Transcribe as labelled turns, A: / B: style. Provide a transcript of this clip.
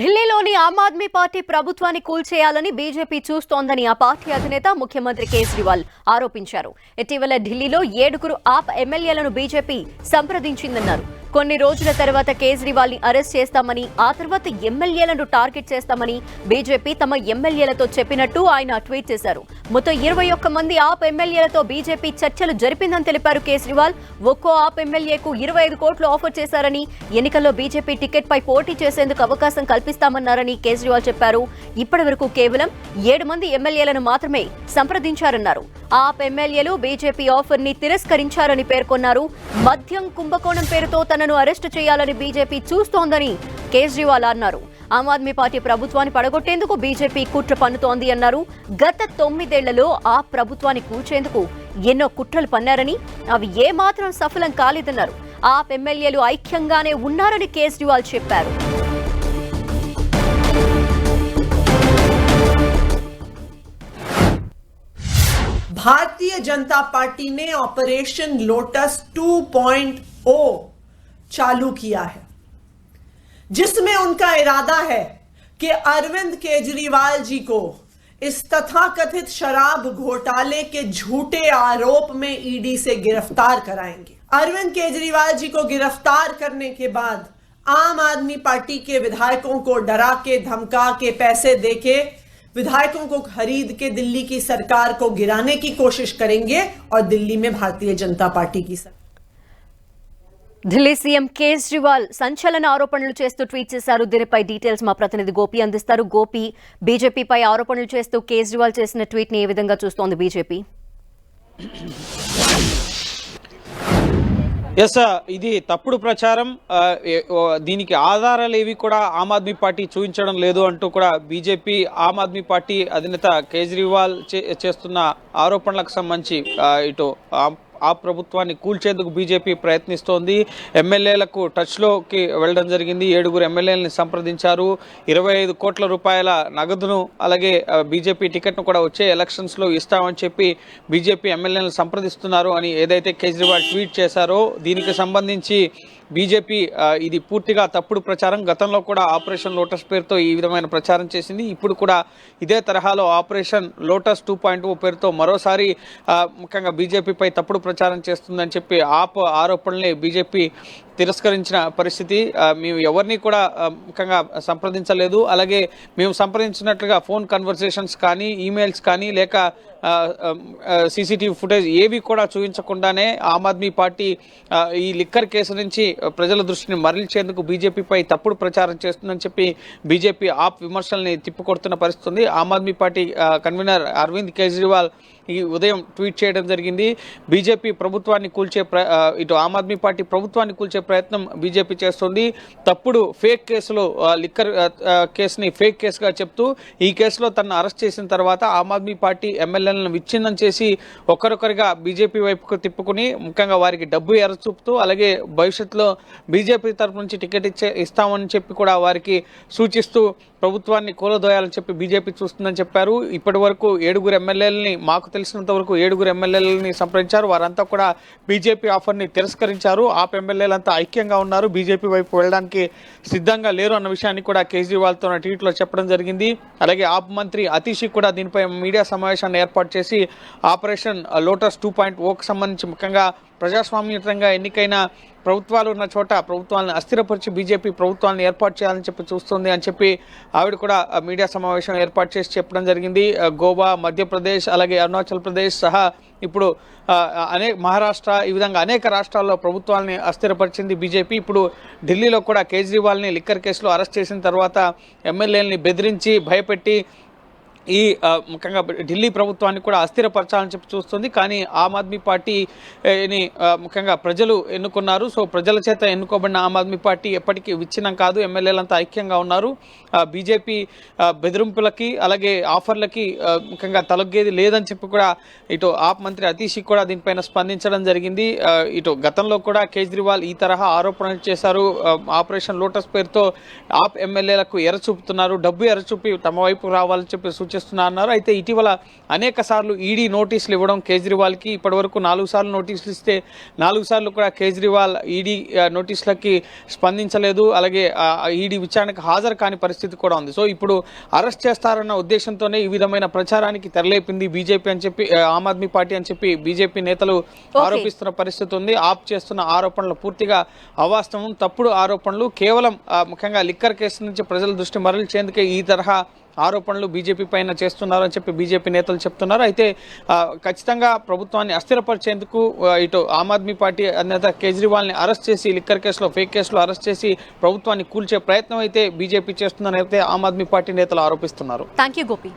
A: ఢిల్లీలోని ఆమ్ ఆద్మీ పార్టీ ప్రభుత్వాన్ని కూల్చేయాలని బీజేపీ చూస్తోందని ఆ పార్టీ అధినేత ముఖ్యమంత్రి కేజ్రీవాల్ ఆరోపించారు. ఇటీవల ఢిల్లీలో ఏడుగురు ఆప్ ఎమ్మెల్యేలను బీజేపీ సంప్రదించిందన్నారు. కొన్ని రోజుల తర్వాత కేజ్రీవాల్ని అరెస్ట్ చేస్తామని ఆ తర్వాత ఎమ్మెల్యేలను టార్గెట్ చేస్తామని బీజేపీ తమ ఎమ్మెల్యేలతో చెప్పినట్టు ఆయన ట్వీట్ చేశారు. మొత్తం ఇరవై ఒక్క మంది ఆప్ ఎమ్మెల్యేలతో బీజేపీ చర్చలు జరిపిందని తెలిపారు కేజ్రీవాల్. ఒక్కో ఆప్ ఎమ్మెల్యేకు ఇరవై ఐదు కోట్లు ఆఫర్ చేశారని ఎన్నికల్లో బీజేపీ టికెట్ పై పోటీ చేసేందుకు అవకాశం కల్పిస్తామన్నారని కేజ్రీవాల్ చెప్పారు. ఇప్పటి వరకు కేవలం ఏడు మంది ఎమ్మెల్యేలను మాత్రమే సంప్రదించారన్నారు. ఆప్ ఎమ్మెల్యేలు బీజేపీ ఆఫర్ని తిరస్కరించారని పేర్కొన్నారు. మద్యం కుంభకోణం పేరుతో తన తనను అరెస్టు చేయాలని బీజేపీ చూస్తోందని కేజ్రీవాల్ అన్నారు ఆమ్ ఆద్మీ పార్టీ ప్రభుత్వాన్ని పడగొట్టేందుకు బీజేపీ కుట్ర పన్నుతోంది అన్నారు గత తొమ్మిదేళ్లలో ఆ ప్రభుత్వాన్ని కూల్చేందుకు ఎన్నో కుట్రలు పన్నారని అవి ఏమాత్రం సఫలం కాలేదన్నారు ఆప్ ఎమ్మెల్యేలు ఐక్యంగానే ఉన్నారని కేజ్రీవాల్ చెప్పారు
B: भारतीय जनता पार्टी ने ऑपरेशन लोटस 2.0 चालू किया है। जिसमें उनका इरादा है कि अरविंद केजरीवाल जी को इस तथाकथित शराब घोटाले के झूठे आरोप में ईडी से गिरफ़्तार कराएँगे। अरविंद केजरीवाल जी को गिरफ़्तार करने के बाद आम आदमी पार्टी के विधायकों को डरा के, धमका के, पैसे देके विधायकों को खरीद के दिल्ली की सरकार को गिराने की कोशिश करेंगे और दिल्ली में भारतीय जनता पार्टी की सरकार।
A: ఢిల్లీ సీఎం కేజ్రీవాల్ సంచలన ఆరోపణలు చేస్తూ ట్వీట్ చేశారు. దీనిపై డీటెయిల్స్ మా ప్రతినిధి గోపి అందిస్తారు. గోపి బీజేపీపై ఆరోపణలు చేస్తూ కేజ్రీవాల్ చేసిన ట్వీట్ని ఏ విధంగా చూస్తోంది బీజేపీ?
C: ఎస్ ఇది తప్పుడు ప్రచారం. దీనికి ఆధారాలు ఏవి కూడా ఆమ్ ఆద్మీ పార్టీ చూపించడం లేదు అంటూ కూడా బీజేపీ ఆమ్ ఆద్మీ పార్టీ అధినేత కేజ్రీవాల్ చే- చేస్తున్న ఆరోపణలకు సంబంధించి ఇటు ఆ- ప్రభుత్వాన్ని కూల్చేందుకు బీజేపీ ప్రయత్నిస్తోంది. ఎమ్మెల్యేలకు టచ్లోకి వెళ్ళడం జరిగింది. ఏడుగురు ఎమ్మెల్యేలని సంప్రదించారు. ఇరవై ఐదు కోట్ల రూపాయల నగదును అలాగే బీజేపీ టికెట్ను కూడా వచ్చే ఎలక్షన్స్లో ఇస్తామని చెప్పి బీజేపీ ఎమ్మెల్యేలను సంప్రదిస్తున్నారు అని ఏదైతే కేజ్రీవాల్ ట్వీట్ చేశారో దీనికి సంబంధించి బీజేపీ ఇది పూర్తిగా తప్పుడు ప్రచారం. గతంలో కూడా ఆపరేషన్ లోటస్ పేరుతో ఈ విధమైన ప్రచారం చేసింది. ఇప్పుడు కూడా ఇదే తరహాలో ఆపరేషన్ లోటస్ టూ పాయింట్ పేరుతో మరోసారి ముఖ్యంగా బీజేపీపై తప్పుడు ప్రచారం చేస్తుందని చెప్పి ఆప్ ఆరోపణలే బీజేపీ తిరస్కరించిన పరిస్థితి మేము ఎవరిని కూడా ముఖ్యంగా సంప్రదించలేదు. అలాగే మేము సంప్రదించినట్లుగా ఫోన్ కన్వర్సేషన్స్ కానీ ఈమెయిల్స్ కానీ లేక సీసీటీవీ ఫుటేజ్ ఏవి కూడా చూపించకుండానే ఆమ్ ఆద్మీ పార్టీ ఈ లిక్కర్ కేసు నుంచి ప్రజల దృష్టిని మరల్చేందుకు బీజేపీపై తప్పుడు ప్రచారం చేస్తుందని చెప్పి బీజేపీ ఆప్ విమర్శల్ని తిప్పికొడుతున్న పరిస్థితి ఉంది. ఆమ్ ఆద్మీ పార్టీ కన్వీనర్ అరవింద్ కేజ్రీవాల్ ఈ ఉదయం ట్వీట్ చేయడం జరిగింది. బీజేపీ ప్రభుత్వాన్ని కూల్చే ప్ర ఇటు ఆమ్ ఆద్మీ పార్టీ ప్రభుత్వాన్ని కూల్చే ప్రయత్నం బీజేపీ చేస్తుంది. తప్పుడు ఫేక్ కేసులో లిక్కర్ కేసుని ఫేక్ కేసుగా చెప్తూ ఈ కేసులో తనను అరెస్ట్ చేసిన తర్వాత ఆమ్ ఆద్మీ పార్టీ ఎమ్మెల్యేలను విచ్ఛిన్నం చేసి ఒకరొకరిగా బీజేపీ వైపుకు తిప్పుకుని ముఖ్యంగా వారికి డబ్బు ఎరచూపుతూ అలాగే భవిష్యత్తులో బీజేపీ తరపు నుంచి టికెట్ ఇచ్చే ఇస్తామని చెప్పి కూడా వారికి సూచిస్తూ ప్రభుత్వాన్ని కూలదోయాలని చెప్పి బీజేపీ చూస్తుందని చెప్పారు. ఇప్పటి వరకు ఏడుగురు ఎమ్మెల్యేలని మాకు తెలిసినంత వరకు ఏడుగురు ఎమ్మెల్యేలని సంప్రదించారు. వారంతా కూడా బీజేపీ ఆఫర్ని తిరస్కరించారు. ఆప్ ఎమ్మెల్యేలంతా ఐక్యంగా ఉన్నారు. బీజేపీ వైపు వెళ్ళడానికి సిద్ధంగా లేరు అన్న విషయాన్ని కూడా కేజ్రీవాల్తో నా ట్వీట్లో చెప్పడం జరిగింది. అలాగే ఆప్ మంత్రి అతీషి కూడా దీనిపై మీడియా సమావేశాన్ని ఏర్పాటు చేసి ఆపరేషన్ లోటస్ టూ పాయింట్ ఓకి సంబంధించి ముఖ్యంగా ప్రజాస్వామ్యతంగా ఎన్నికైన ప్రభుత్వాలు ఉన్న చోట ప్రభుత్వాలను అస్థిరపరిచి బీజేపీ ప్రభుత్వాలను ఏర్పాటు చేయాలని చెప్పి చూస్తుంది అని చెప్పి ఆవిడ కూడా మీడియా సమావేశం ఏర్పాటు చేసి చెప్పడం జరిగింది. గోవా మధ్యప్రదేశ్ అలాగే అరుణాచల్ ప్రదేశ్ సహా ఇప్పుడు అనేక మహారాష్ట్ర ఈ విధంగా అనేక రాష్ట్రాల్లో ప్రభుత్వాలని అస్థిరపరిచింది బీజేపీ. ఇప్పుడు ఢిల్లీలో కూడా కేజ్రీవాల్ని లిక్కర్ కేసులో అరెస్ట్ చేసిన తర్వాత ఎమ్మెల్యేలని బెదిరించి భయపెట్టి ఈ ముఖ్యంగా ఢిల్లీ ప్రభుత్వాన్ని కూడా అస్థిరపరచాలని చెప్పి చూస్తుంది. కానీ ఆమ్ ఆద్మీ పార్టీని ముఖ్యంగా ప్రజలు ఎన్నుకున్నారు. సో ప్రజల చేత ఎన్నుకోబడిన ఆమ్ ఆద్మీ పార్టీ ఎప్పటికీ విచ్ఛిన్నం కాదు. ఎమ్మెల్యేలంతా ఐక్యంగా ఉన్నారు. బీజేపీ బెదిరింపులకి అలాగే ఆఫర్లకి ముఖ్యంగా తలొగ్గేది లేదని చెప్పి కూడా ఇటు ఆప్ మంత్రి అతీష్ కూడా దీనిపైన స్పందించడం జరిగింది. ఇటు గతంలో కూడా కేజ్రీవాల్ ఈ తరహా ఆరోపణలు చేశారు. ఆపరేషన్ లోటస్ పేరుతో ఆప్ ఎమ్మెల్యేలకు ఎర చూపుతున్నారు డబ్బు ఎర చూపి తమ వైపు రావాలని చెప్పి సూచన ఆలోచిస్తున్నా అన్నారు. అయితే ఇటీవల అనేక సార్లు ఈడీ నోటీసులు ఇవ్వడం కేజ్రీవాల్కి ఇప్పటివరకు నాలుగు సార్లు నోటీసులు ఇస్తే నాలుగు సార్లు కూడా కేజ్రీవాల్ ఈడీ ఆ, నోటీసులకి స్పందించలేదు. అలాగే ఈడీ విచారణకు హాజరు కాని పరిస్థితి కూడా ఉంది. సో ఇప్పుడు అరెస్ట్ చేస్తారన్న ఉద్దేశంతోనే ఈ విధమైన ప్రచారానికి తెరలేపింది బీజేపీ అని చెప్పి ఆమ్ ఆద్మీ పార్టీ అని చెప్పి బీజేపీ నేతలు ఆరోపిస్తున్న పరిస్థితి ఉంది. ఆప్ చేస్తున్న ఆరోపణలు పూర్తిగా అవాస్తవం. తప్పుడు ఆరోపణలు కేవలం ముఖ్యంగా లిక్కర్ కేసు నుంచి ప్రజల దృష్టి మరల్చేందుకే ఈ తరహా ఆరోపణలు బీజేపీ పైన చేస్తున్నారని చెప్పి బీజేపీ నేతలు చెప్తున్నారు. అయితే ఖచ్చితంగా ప్రభుత్వాన్ని అస్థిరపరిచేందుకు ఇటు ఆమ్ ఆద్మీ పార్టీ అధినేత కేజ్రీవాల్ని అరెస్ట్ చేసి లిక్కర్ కేసులో ఫేక్ కేసులో అరెస్ట్ చేసి ప్రభుత్వాన్ని కూల్చే ప్రయత్నం అయితే బీజేపీ చేస్తుందని అయితే ఆమ్ ఆద్మీ పార్టీ నేతలు ఆరోపిస్తున్నారు.
A: Thank you Gopi.